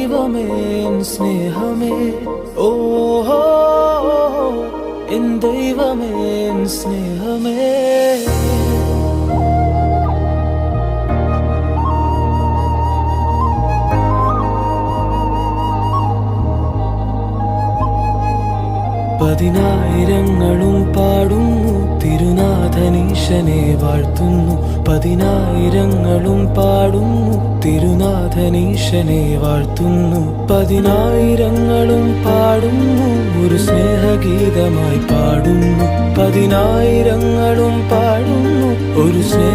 ദൈവമേ സ്നേഹമേ. ഓഹോ എൻ ദൈവമേ സ്നേഹമേ. പതിനായിരങ്ങളും പാടുന്നു തിരുനാഥനീശനെ വാഴ്ത്തുന്നു. പതിനായിരങ്ങളും പാടുന്നു തിരുനാഥനീശനെ വാഴ്ത്തുന്നു. പതിനായിരങ്ങളും പാടുന്നു. ഒരു സ്നേഹഗീതമായി പാടുന്നു. പതിനായിരങ്ങളും പാടുന്നു. ഒരു സ്നേഹഗീതമായി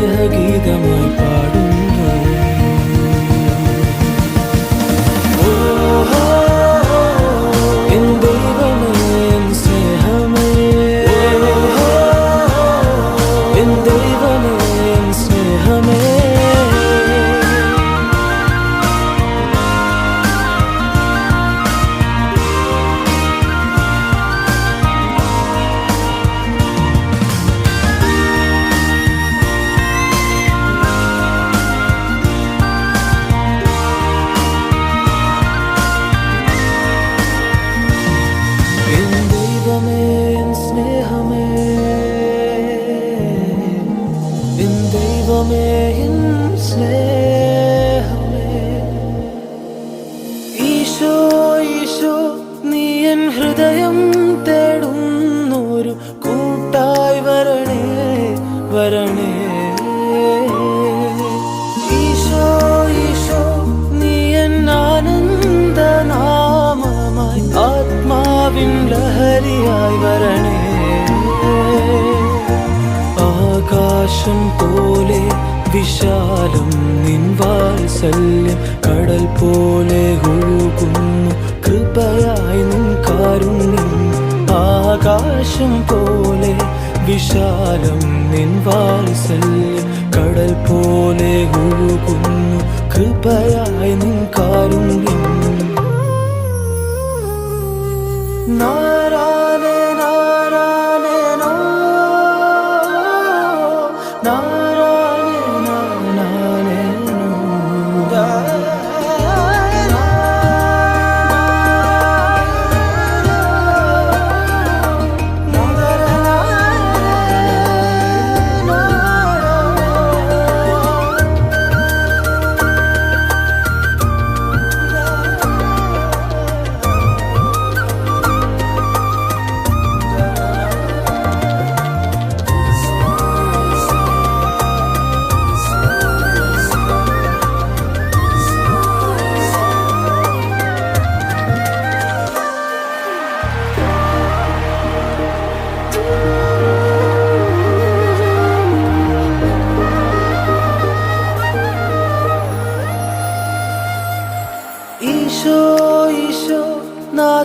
എൻ സ്നേഹമേ ഈശോ ഈശോ നീ എൻ ഹൃദയം തേടുന്നൊരു കൂട്ടായി വരണേ വരണേ. ഈശോ ഈശോ നീ എൻ ആനന്ദനാമമായി ആത്മാവിൻ ലഹരിയായി ആകാശം പോലെ വിശാലം നിൻ വാത്സല്യം കടൽ പോലെ ഒഴുകുന്നു. കൃപയായി നിൻ കാരുണ്യം ആകാശം പോലെ വിശാലം നിൻ വാത്സല്യം കടൽ പോലെ ഒഴുകുന്നു. കൃപയായി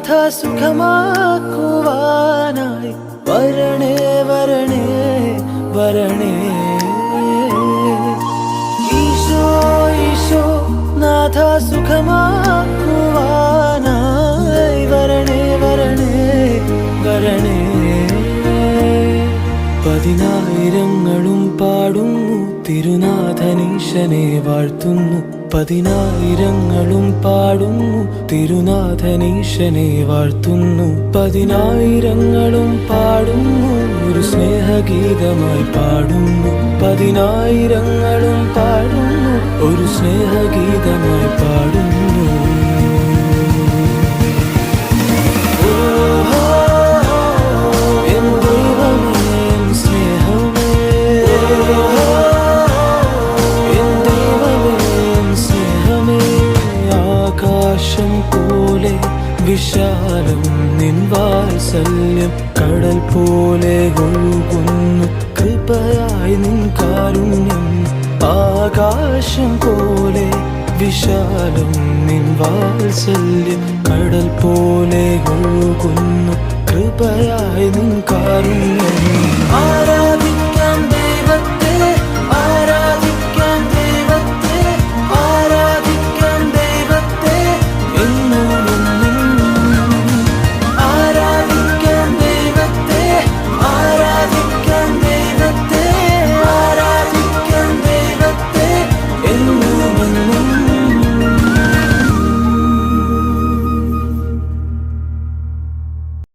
നാഥ സുഖമാക്കുവാനായി വരണേ വരണേ വരണേ. ഈശോ ഈശോ നാഥ സുഖമാക്കുവാനായി വരണേ വരണേ വരണേ. പതിനായിരങ്ങളും പാടുന്നു തിരുനാഥനീശനെ വാഴ്ത്തുന്നു. പതിനായിരങ്ങളും പാടുന്നു. തിരുനാഥനീശനെ വാഴ്ത്തുന്നു. പതിനായിരങ്ങളും പാടുന്നു. ഒരു സ്നേഹഗീതമായി പാടുന്നു. പതിനായിരങ്ങളും പാടുന്നു. ഒരു സ്നേഹഗീതമായി പാടുന്നു. ആകാശം പോലെ വിശാലം നിൻവാത്സല്യം കടൽ പോലെ ഒഴുകുന്നു. കൃപയായി നിൻ കാരുണ്യം ആകാശം പോലെ വിശാലം നിൻവാത്സല്യം കടൽ പോലെ ഒഴുകുന്നു. കൃപയായി നിൻ കാരുണ്യം ആരാ